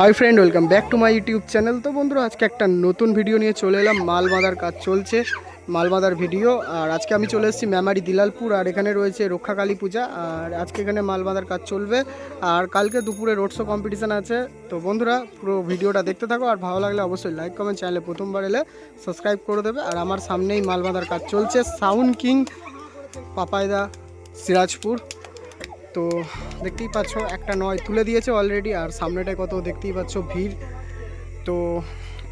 Hi friend, welcome back to my YouTube channel. তো বন্ধুরা, আজকে একটা নতুন ভিডিও নিয়ে চলে এলাম। মাল বাঁধার কাজ চলছে মাল বাঁধার ভিডিও। আর আজকে আমি চলে এসেছি মেমারি দিলালপুর, আর এখানে রয়েছে রক্ষাকালী পূজা। আর আজকে এখানে মাল বাঁধার কাজ চলবে। আর কালকে দুপুরে রোড শো কম্পিটিশান আছে। তো বন্ধুরা, পুরো ভিডিওটা দেখতে থাকো। আর ভালো লাগলে অবশ্যই লাইক কমেন্ট চ্যানেলে প্রথমবার এলে সাবস্ক্রাইব করে দেবে। আর আমার সামনেই মাল বাঁধার কাজ চলছে। সাউন্ড কিং পাপায়দা সিরাজপুর। তো দেখতেই পাচ্ছ, একটা নয় তুলে দিয়েছে অলরেডি আর সামনেটায় কত দেখতেই পাচ্ছ, ভিড়। তো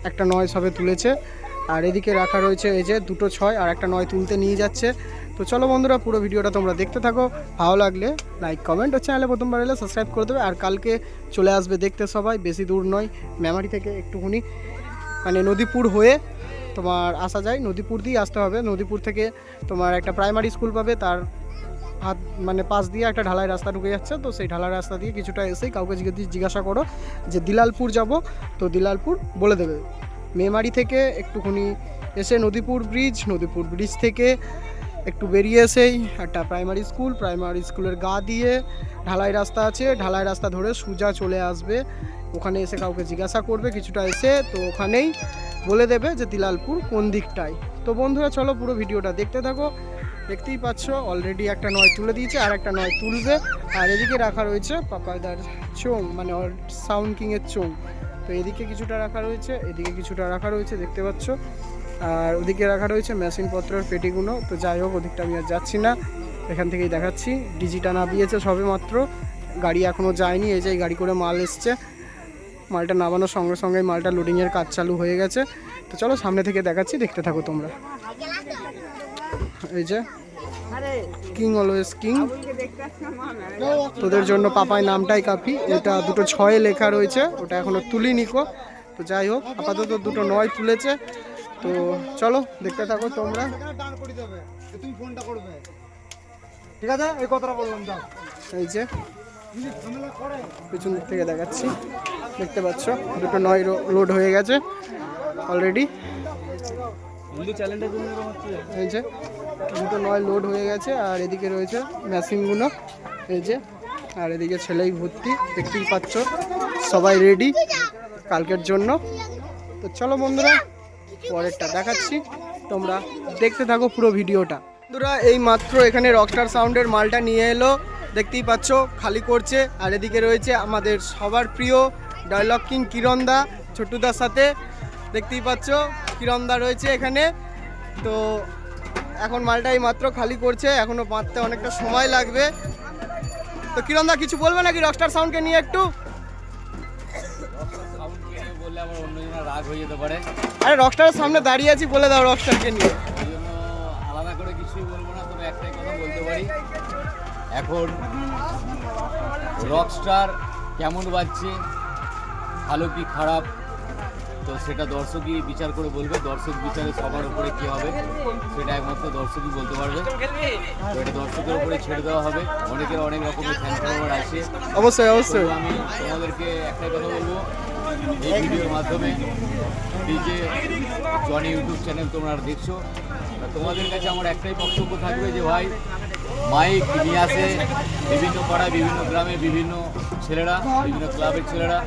একটা নয় সবে তুলেছে। আর এদিকে রাখা রয়েছে এই যে দুটো ছয়, আর একটা নয় তুলতে নিয়ে যাচ্ছে। তো চলো বন্ধুরা, পুরো ভিডিওটা তোমরা দেখতে থাকো। ভালো লাগলে লাইক কমেন্ট ও চ্যানেলে প্রথমবার এলে সাবস্ক্রাইব করে দেবে। আর কালকে চলে আসবে দেখতে সবাই, বেশি দূর নয়, মেমারি থেকে একটুখানি। মানে নদীপুর হয়ে তোমার আসা যায়। নদীপুর দিয়ে আসতে হবে। নদীপুর থেকে তোমার একটা প্রাইমারি স্কুল পাবে, তার হাত মানে পাশ দিয়ে একটা ঢালাই রাস্তা ঢুকে যাচ্ছে, তো সেই ঢালাই রাস্তা দিয়ে কিছুটা এসেই কাউকে জিজ্ঞেস করো যে দিলালপুর যাব, তো দিলালপুর বলে দেবে। মেমারি থেকে একটুখানি এসে নদীপুর ব্রিজ নদীপুর ব্রিজ থেকে একটু বেরিয়ে এসেই একটা প্রাইমারি স্কুল প্রাইমারি স্কুলের গা দিয়ে ঢালাই রাস্তা আছে, ঢালাই রাস্তা ধরে সোজা চলে আসবে। ওখানে এসে কাউকে জিজ্ঞাসা করবে, কিছুটা এসে তো ওখানেই বলে দেবে যে দিলালপুর কোন দিকটায়। তো বন্ধুরা, চলো পুরো ভিডিওটা দেখতে থাকো। দেখতেই পাচ্ছ অলরেডি একটা নয় তুলে দিয়েছে, আর একটা নয় তুলবে। আর এদিকে রাখা রয়েছে পাপায়দার চোং মানে সাউন্ড কিংয়ের চোং তো এদিকে কিছুটা রাখা রয়েছে, এদিকে কিছুটা রাখা রয়েছে, দেখতে পাচ্ছ। আর ওদিকে রাখা রয়েছে মেশিনপত্রের পেটিগুলো। তো যাই হোক, ওদিকটা আমি আর যাচ্ছি না। এখান থেকেই দেখাচ্ছি। ডিজিটা নামিয়েছে সবে মাত্র গাড়ি এখনও যায়নি, এই যে গাড়ি করে মাল এসছে। মালটা নামানোর সঙ্গে সঙ্গে মালটা লোডিংয়ের কাজ চালু হয়ে গেছে। তো চলো সামনে থেকে দেখাচ্ছি, দেখতে থাকো তোমরা। এই যে কিং অলওয়েজ কিং তোদের জন্য পাপায় নামটাই কাফি। এটা দুটো ছয়ে লেখা রয়েছে ওটা এখনও তুলিনি কো। তো যাই হোক আপাতত দুটো নয় তুলেছে। তো চলো দেখতে থাকো তোমরা। তুমি ফোনটা করবে ঠিক আছে এই কথাটা বললাম যাও। এই যে পিছন দিক থেকে দেখাচ্ছি। দেখতে পাচ্ছ দুটো নয় লোড হয়ে গেছে। অলরেডি এই যে দুটো নয় লোড হয়ে গেছে, আর এদিকে রয়েছে মেশিনগুলো এই যে, আর এদিকে ছেলেই ভর্তি, দেখতেই পাচ্ছ, সবাই রেডি কালকের জন্য। তো চলো বন্ধুরা, পরেরটা দেখাচ্ছি। তোমরা দেখতে থাকো পুরো ভিডিওটা। বন্ধুরা, এই মাত্র এখানে রকস্টার সাউন্ডের মালটা নিয়ে এলো। দেখতেই পাচ্ছ, খালি করছে। আর এদিকে রয়েছে আমাদের সবার প্রিয় ডায়লগ কিং কিরণদা ছোট্টুদার সাথে। দেখতেই পাচ্ছ, কিরণদা রয়েছে এখানে। তো এখন মালটা এই মাত্র খালি করছে, এখনও বাঁধতে অনেকটা সময় লাগবে। তো কিরণদা কিছু বলবে নাকি রকস্টার সাউন্ডকে নিয়ে একটু? বললে আমার রাগ হয়ে যেতে পারে আরে সামনে দাঁড়িয়ে আছি বলে দাও নিয়ে কিছুই বলব না কথা বলতে পারি এখন কেমন ভালো কি খারাপ? তো সেটা দর্শকই বিচার করে বলবে দর্শক বিচারে সবার উপরে কি হবে সেটা একমাত্র দর্শকই বলতে পারবে। তো এটা দর্শকের উপরে ছেড়ে দেওয়া হবে। অনেকের অনেক রকমের ফ্যান ফলোয়ার আছে। অবশ্যই অবশ্যই। আমি তোমাদেরকে একটাই কথা বলব এই ভিডিওর মাধ্যমে এই যে জনি ইউটিউব চ্যানেল তোমরা দেখছ তোমাদের কাছে আমার একটাই বক্তব্য থাকবে যে ভাই মাইক নিয়ে আসে বিভিন্ন পাড়ায় বিভিন্ন গ্রামে বিভিন্ন ছেলেরা, বিভিন্ন ক্লাবের ছেলেরা।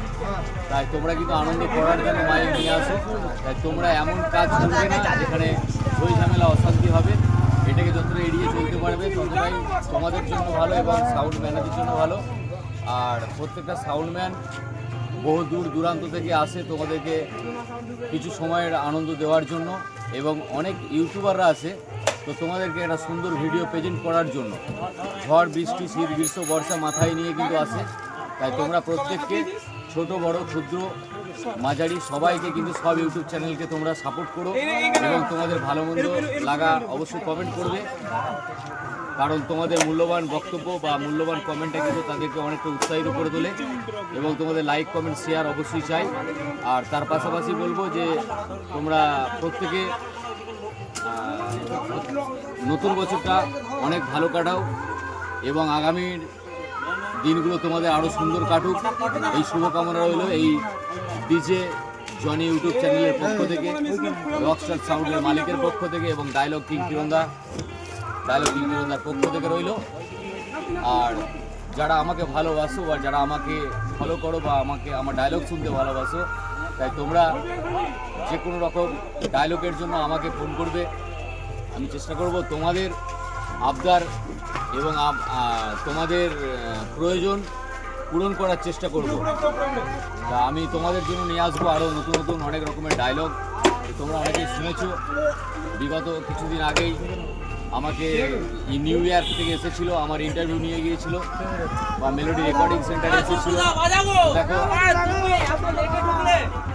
তাই তোমরা কিন্তু আনন্দ করার জন্য মাইক নিয়ে আসো। তাই তোমরা এমন কাজ করবে না যেখানে ওই ঝামেলা, অশান্তি হবে। এটাকে যতটা এড়িয়ে চলতে পারবে, ততটাই তোমাদের জন্য ভালো এবং সাউন্ড ম্যানেজের জন্য ভালো। আর প্রত্যেকটা সাউন্ডম্যান বহু দূর দূরান্ত থেকে আসে তোমাদেরকে কিছু সময়ের আনন্দ দেওয়ার জন্য এবং অনেক ইউটিউবাররা আছে। তো তোমাদেরকে একটা সুন্দর ভিডিও প্রেজেন্ট করার জন্য। ঝড়, বৃষ্টি, শীত, গ্রীষ্ম, বর্ষা মাথায় নিয়ে কিন্তু আসে। তাই তোমরা প্রত্যেককে ছোট, বড়, ক্ষুদ্র, মাঝারি, সবাইকে কিন্তু সব ইউটিউব চ্যানেলকে তোমরা সাপোর্ট করো এবং তোমাদের ভালো মন্দ লাগা অবশ্যই কমেন্ট করবে। কারণ তোমাদের মূল্যবান বক্তব্য বা মূল্যবান কমেন্টটা কিন্তু তাদেরকে অনেকটা উৎসাহিত করে তোলে এবং তোমাদের লাইক কমেন্ট শেয়ার অবশ্যই চাই। আর তার পাশাপাশি বলব যে তোমরা প্রত্যেকে নতুন বছরটা অনেক ভালো কাটাও এবং আগামীর দিনগুলো তোমাদের আরও সুন্দর কাটুক। এই শুভকামনা রইল এই ডিজে জনি ইউটিউব চ্যানেলের পক্ষ থেকে রকস্টার সাউন্ডের মালিকের পক্ষ থেকে এবং ডায়লগ কিং কিরন্দা ডায়লগ কিং কিরন্দার পক্ষ থেকে রইল। আর যারা আমাকে ভালোবাসো বা যারা আমাকে ফলো করো বা আমাকে আমার ডায়লগ শুনতে ভালোবাসো, তাই তোমরা যে কোনো রকম ডায়লগের জন্য আমাকে ফোন করবে। আমি চেষ্টা করব তোমাদের আবদার এবং তোমাদের প্রয়োজন পূরণ করার চেষ্টা করব। তা আমি তোমাদের জন্য নিয়ে আসব আরও নতুন নতুন অনেক রকমের ডায়লগ তোমরা অনেকেই শুনেছো বিগত কিছুদিন আগেই আমাকে নিউ ইয়র্ক থেকে এসেছিল আমার ইন্টারভিউ নিয়ে গিয়েছিল বা মেলোডি রেকর্ডিং সেন্টারে এসেছিল। দেখো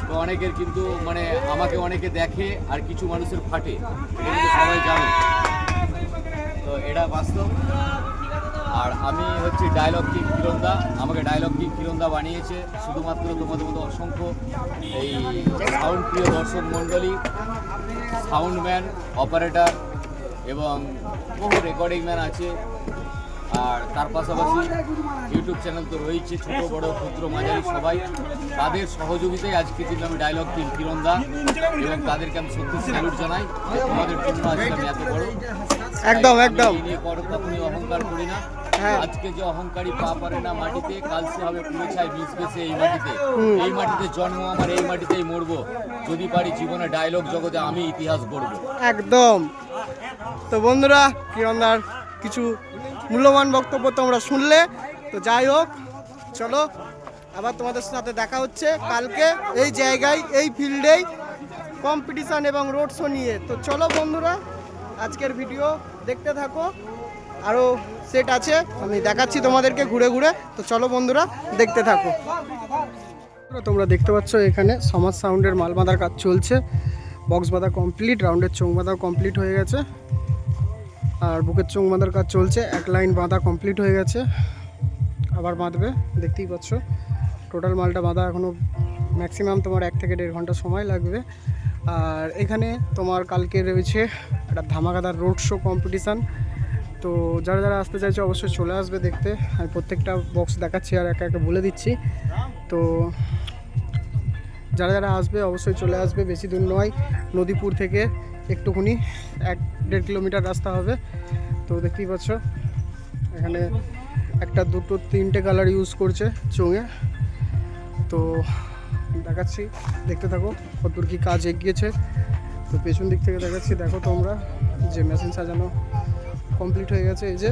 তো অনেকের কিন্তু মানে আমাকে অনেকে দেখে আর কিছু মানুষের ফাটে কিন্তু সবাই জানো। তো এটা বাস্তব। আর আমি হচ্ছে ডায়লগ কিং কিরন্দা আমাকে ডায়লগ কিং কিরন্দা বানিয়েছে। শুধুমাত্র তোমাদের মতো অসংখ্য এই সাউন্ড প্রিয় দর্শক মণ্ডলী সাউন্ডম্যান অপারেটর এবং বহু রেকর্ডিং ম্যান আছে। আর তার পাশাপাশি ইউটিউব চ্যানেল তো রয়েছে, ছোট, বড়, ক্ষুদ্র, মাঝারি সবাই। তাদের সহযোগিতায় আজকে কিন্তু আমি ডায়লগ কিং কিরন্দা এবং তাদেরকে আমি সত্যি স্যালুট জানাই। তোমাদের জন্য আজকে আমি এত বড়। একদম, একদম। কখনই অহংকার করি না। হ্যাঁ। আজকে যে অহংকারী পা পারে না মাটিতে কাল সে হবে পুড়ে ছাই বীজ বেছে এই মাটিতে। এই মাটিতে জন্ম আমার এই মাটিতেই মরবো। যদি পারি জীবনে ডায়লগ জগতে আমি ইতিহাস গড়বো। একদম। তো বন্ধুরা কিরণদার কিছু মূল্যবান বক্তব্য তোমরা শুনলে। তো যাই হোক চলো আবার তোমাদের সাথে দেখা হচ্ছে কালকে এই জায়গায় এই ফিল্ডেই কম্পিটিশান এবং রোড শো নিয়ে। তো চলো বন্ধুরা আজকের ভিডিও দেখতে থাকো। আরও সেট আছে। আমি দেখাচ্ছি তোমাদেরকে ঘুরে ঘুরে। তো চলো বন্ধুরা, দেখতে থাকো। তোমরা দেখতে পাচ্ছ এখানে সমাজ সাউন্ডের মাল বাঁধার কাজ চলছে। বক্স বাঁধা কমপ্লিট রাউন্ডের চোং বাঁধাও কমপ্লিট হয়ে গেছে। আর বুকের চোং বাঁধার কাজ চলছে। এক লাইন বাঁধা কমপ্লিট হয়ে গেছে। আবার বাঁধবে, দেখতেই পাচ্ছ। টোটাল মালটা বাঁধা এখনও ম্যাক্সিমাম তোমার এক থেকে দেড় ঘণ্টা সময় লাগবে। আর এখানে তোমার কালকে রয়েছে একটা ধামাকাদার রোড শো কম্পিটিশান তো যারা যারা আসতে চাইছে অবশ্যই চলে আসবে দেখতে। আমি প্রত্যেকটা বক্স দেখাচ্ছি আর একা একা বলে দিচ্ছি। তো যারা যারা আসবে অবশ্যই চলে আসবে, বেশি দূর নয়, নদীপুর থেকে একটুখানি এক দেড় কিলোমিটার রাস্তা হবে। তো দেখতেই পাচ্ছ, এখানে একটা দুটো তিনটে কালার ইউজ করছে চোঙে। তো দেখাচ্ছি, দেখতে থাকো কতদূর কী কাজ এগিয়েছে। তো পেছন দিক থেকে দেখাচ্ছি, দেখো তোমরা যে মেশিন সাজানো কমপ্লিট হয়ে গেছে, এই যে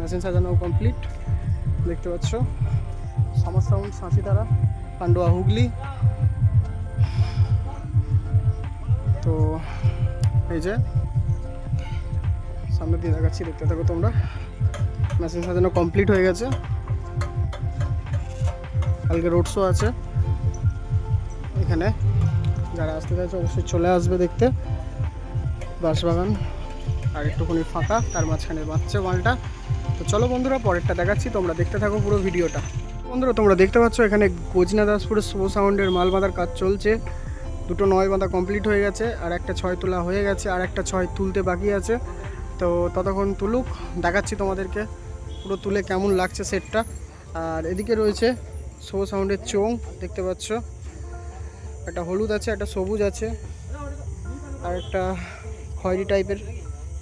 মেশিন সাজানো কমপ্লিট দেখতে পাচ্ছ। সমাজ সাউন্ড সাঁচিতারা পান্ডুয়া হুগলি তো এই যে সামনে দিয়ে দেখাচ্ছি, দেখতে থাকো তোমরা। মেশিন সাজানো কমপ্লিট হয়ে গেছে। কালকে রোড শো আছে। এখানে। যারা আসতে চাইছে অবশ্যই চলে আসবে দেখতে। বাঁশবাগান আর একটুখানি ফাঁকা, তার মাঝখানে বাচ্চা মালটা। তো চলো বন্ধুরা, পরেরটা দেখাচ্ছি, তোমরা দেখতে থাকো পুরো ভিডিওটা। বন্ধুরা, তোমরা দেখতে পাচ্ছ এখানে গজনা দাসপুরের শুভ সাউন্ডের মাল বাঁধার কাজ চলছে। দুটো নয় বাঁধা কমপ্লিট হয়ে গেছে, আর একটা ছয় তোলা হয়ে গেছে, আর একটা ছয় তুলতে বাকি আছে। তো ততক্ষণ তুলুক, দেখাচ্ছি তোমাদেরকে। পুরো তুলে কেমন লাগছে সেটটা। আর এদিকে রয়েছে শুভ সাউন্ডের চোং দেখতে পাচ্ছ। একটা হলুদ আছে, একটা সবুজ আছে, আর একটা খয়েরি টাইপের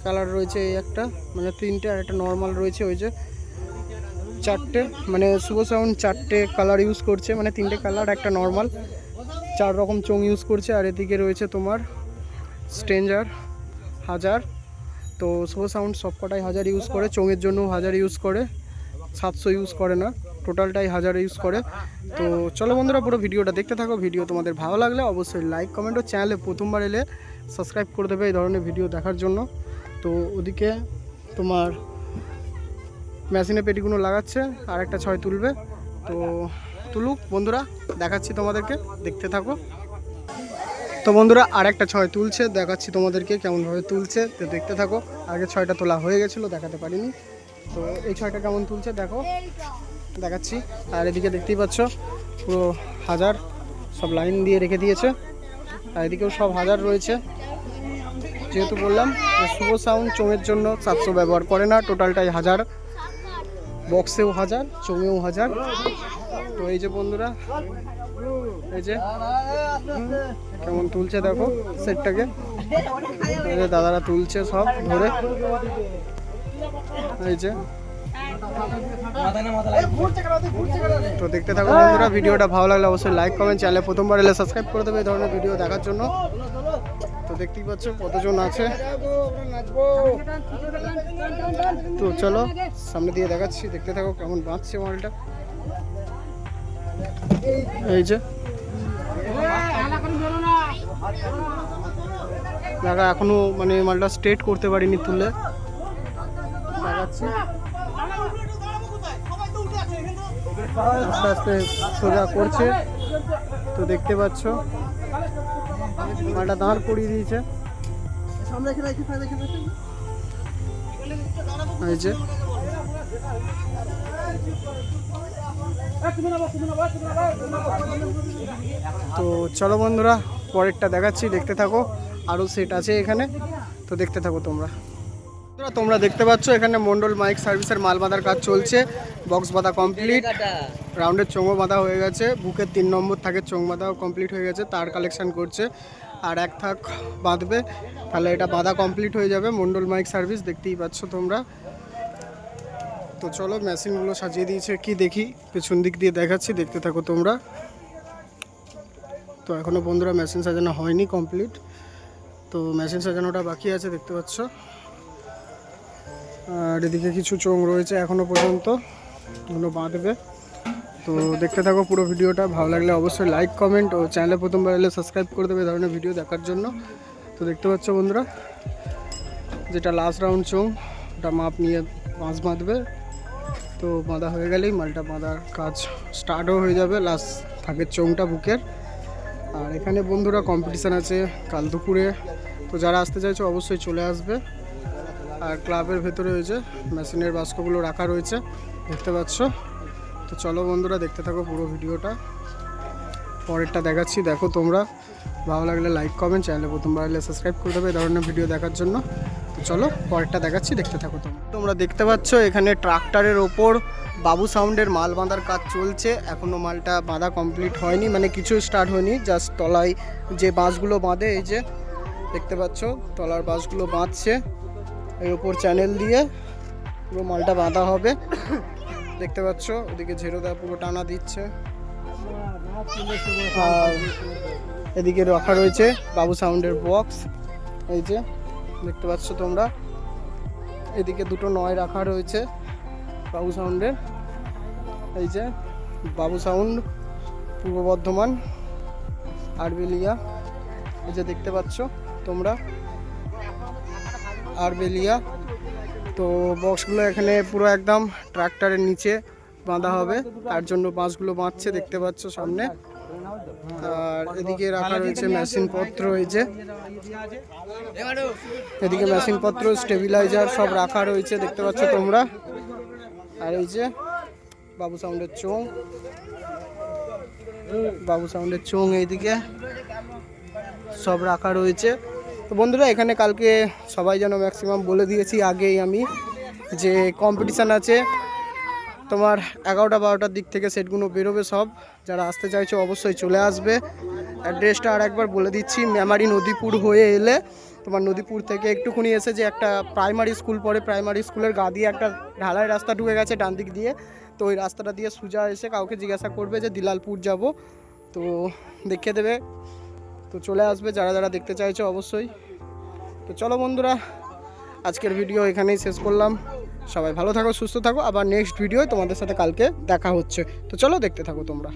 কালার রয়েছে এই একটা মানে তিনটে আর একটা নর্মাল রয়েছে ওই যে চারটে মানে শুভ সাউন্ড চারটে কালার ইউজ করছে মানে তিনটে কালার একটা নর্মাল চার রকম চোং ইউজ করছে, আর এদিকে রয়েছে তোমার স্ট্রেঞ্জার হাজার, তো শুভ সাউন্ড সবকটাই হাজার ইউজ করে, চোঙের জন্য হাজার ইউজ করে, সাতশো ইউজ করে না টোটালটাই হাজার ইউজ করে। তো চলো বন্ধুরা পুরো ভিডিওটা দেখতে থাকো। ভিডিও তোমাদের ভালো লাগলে অবশ্যই লাইক কমেন্ট ও চ্যানেলে প্রথমবার এলে সাবস্ক্রাইব করে দেবে এই ধরনের ভিডিও দেখার জন্য। তো ওদিকে তোমার মেশিনে পেটিগুলো লাগাচ্ছে আর একটা ছয় তুলবে। তো তুলুক বন্ধুরা, দেখাচ্ছি তোমাদেরকে, দেখতে থাকো। তো বন্ধুরা আর একটা ছয় তুলছে, দেখাচ্ছি তোমাদেরকে কেমনভাবে তুলছে, তো দেখতে থাকো। আগে ছয়টা তোলা হয়ে গেছিল, দেখাতে পারিনি। তো এই ছয়টা কেমন তুলছে, দেখো। দেখাচ্ছি। আর এদিকে দেখতেই পাচ্ছ, পুরো হাজার সব লাইন দিয়ে রেখে দিয়েছে। আর এদিকেও সব হাজার রয়েছে। যেহেতু বললাম শুভ সাউন্ড চোঙের জন্য সাতশো ব্যবহার করে না, টোটালটাই হাজার। বক্সেও হাজার, চোঙেও হাজার। তো এই যে বন্ধুরা, এই যে, কেমন তুলছে দেখো সেটটাকে। দাদারা তুলছে সব ধরে। এই যে তো দেখতে থাকো বন্ধুরা ভিডিওটা ভালো লাগলে অবশ্যই লাইক কমেন্ট চ্যানেলে প্রথমবার এলে সাবস্ক্রাইব করে দেবে এই ধরনের ভিডিও দেখার জন্য। তো দেখতেই পাচ্ছ কতজন আছে। তো চলো সামনে দিয়ে দেখাচ্ছি দেখতে থাকো কেমন বাঁচছে মালটা। এই যে। দেখা এখনও মানে মালটা স্ট্রেট করতে পারিনি তুলে। দেখাচ্ছি। আস্তে আস্তে সোজা করছে। তো দেখতে পাচ্ছ মালটা দাঁড় করিয়ে দিয়েছে। তো চলো বন্ধুরা পরেরটা দেখাচ্ছি দেখতে থাকো। আরও সেট আছে এখানে তো দেখতে থাকো তোমরা। বন্ধুরা, তোমরা দেখতে পাচ্ছ এখানে মন্ডল মাইক সার্ভিসের মাল বাঁধার কাজ চলছে। বক্স বাঁধা কমপ্লিট রাউন্ডের চোঙও বাঁধা হয়ে গেছে। বুকের তিন নম্বর থাকে চোঙ বাঁধাও কমপ্লিট হয়ে গেছে। তার কালেকশন করছে। আর এক থাক বাঁধবে। তাহলে এটা বাঁধা কমপ্লিট হয়ে যাবে। মন্ডল মাইক সার্ভিস দেখতেই পাচ্ছ তোমরা। তো চলো মেশিনগুলো সাজিয়ে দিয়েছে। কি দেখি? পেছন দিক দিয়ে দেখাচ্ছি। দেখতে থাকো তোমরা। তো এখনও বন্ধুরা মেশিন সাজানো হয়নি কমপ্লিট তো মেশিন সাজানোটা বাকি আছে দেখতে পাচ্ছ। আর এদিকে কিছু চোঙ রয়েছে এখনও পর্যন্ত এগুলো বাঁধবে। তো দেখতে থাকো পুরো ভিডিওটা, ভালো লাগলে অবশ্যই লাইক কমেন্ট ও চ্যানেলে প্রথমবার এলে সাবস্ক্রাইব করে দেবে ধরনের ভিডিও দেখার জন্য। তো দেখতে পাচ্ছ বন্ধুরা, যেটা লাস্ট রাউন্ড চোং ওটা মাপ নিয়ে মাছ বাঁধবে। তো বাঁধা হয়ে গেলেই মালটা বাঁধার কাজ স্টার্টও হয়ে যাবে লাস্ট থাকে চোংটা বুকের। আর এখানে বন্ধুরা কম্পিটিশান আছে কাল দুপুরে। তো যারা আসতে চাইছো অবশ্যই চলে আসবে। আর ক্লাবের ভেতরে রয়েছে মেশিনের বাস্কগুলো রাখা রয়েছে, দেখতে পাচ্ছ? তো চলো বন্ধুরা, দেখতে থাকো পুরো ভিডিওটা। পরেরটা দেখাচ্ছি, দেখো তোমরা। ভালো লাগলে লাইক কমেন্ট চ্যানেলে প্রথমবার এলে সাবস্ক্রাইব করে দেবে এই ধরনের ভিডিও দেখার জন্য। তো চলো পরেরটা দেখাচ্ছি, দেখতে থাকো তোমরা। তোমরা দেখতে পাচ্ছ, এখানে ট্রাক্টরের ওপর বাবু সাউন্ডের মাল বাঁধার কাজ চলছে। এখনও মালটা বাঁধা কমপ্লিট হয়নি মানে কিছু স্টার্ট হয়নি। জাস্ট তলায় যে বাঁশগুলো বাঁধে, এই যে দেখতে পাচ্ছ, তলার বাঁশগুলো বাঁধছে। এর ওপর চ্যানেল দিয়ে পুরো মালটা বাঁধা হবে। দেখতে পাচ্ছ, ওদিকে ঝেড়োদা পুরো টানা দিচ্ছে। আর এদিকে রাখা রয়েছে বাবু সাউন্ডের বক্স এই যে, দেখতে পাচ্ছ তোমরা। এদিকে দুটো নয় রাখা রয়েছে বাবু সাউন্ডের। এই যে, বাবু সাউন্ড, পূর্ব বর্ধমান আরবেলিয়া এই যে, দেখতে পাচ্ছ তোমরা। আরবেলিয়া। তো বক্সগুলো এখানে পুরো একদম ট্রাক্টরের নিচে বাঁধা হবে। তার জন্য বাঁশগুলো বাঁধছে, দেখতে পাচ্ছ সামনে। আর এদিকে রাখা রয়েছে মেশিন পত্র এই যে। এদিকে মেশিন পত্র স্টেবিলাইজার সব রাখা রয়েছে, দেখতে পাচ্ছ তোমরা। আর এই যে বাবু সাউন্ডের চোং বাবু সাউন্ডের চোং এইদিকে সব রাখা রয়েছে। তো বন্ধুরা, এখানে কালকে সবাই যেন ম্যাক্সিমাম বলে দিয়েছি, আগেই আমি যে কম্পিটিশান আছে, তোমার এগারোটা বারোটার দিক থেকে সেটগুলো বেরোবে সব। যারা আসতে চাইছো, অবশ্যই চলে আসবে। অ্যাড্রেসটা আর একবার বলে দিচ্ছি মেমারি নদীপুর হয়ে এলে তোমার নদীপুর থেকে একটুখানি এসে যে একটা প্রাইমারি স্কুল পড়ে প্রাইমারি স্কুলের গা দিয়ে একটা ঢালাই রাস্তা ঢুকে গেছে ডান দিক দিয়ে। তো ওই রাস্তাটা দিয়ে সোজা এসে কাউকে জিজ্ঞাসা করবে যে, দিলালপুর যাব। তো দেখিয়ে দেবে। তো চলে আসবে, যারা যারা দেখতে চাইছো অবশ্যই। তো চলো বন্ধুরা, আজকের ভিডিও এখানেই শেষ করলাম। সবাই ভালো থাকো, সুস্থ থাকো। আবার নেক্সট ভিডিও তোমাদের সাথে কালকে দেখা হচ্ছে। তো চলো দেখতে থাকো তোমরা।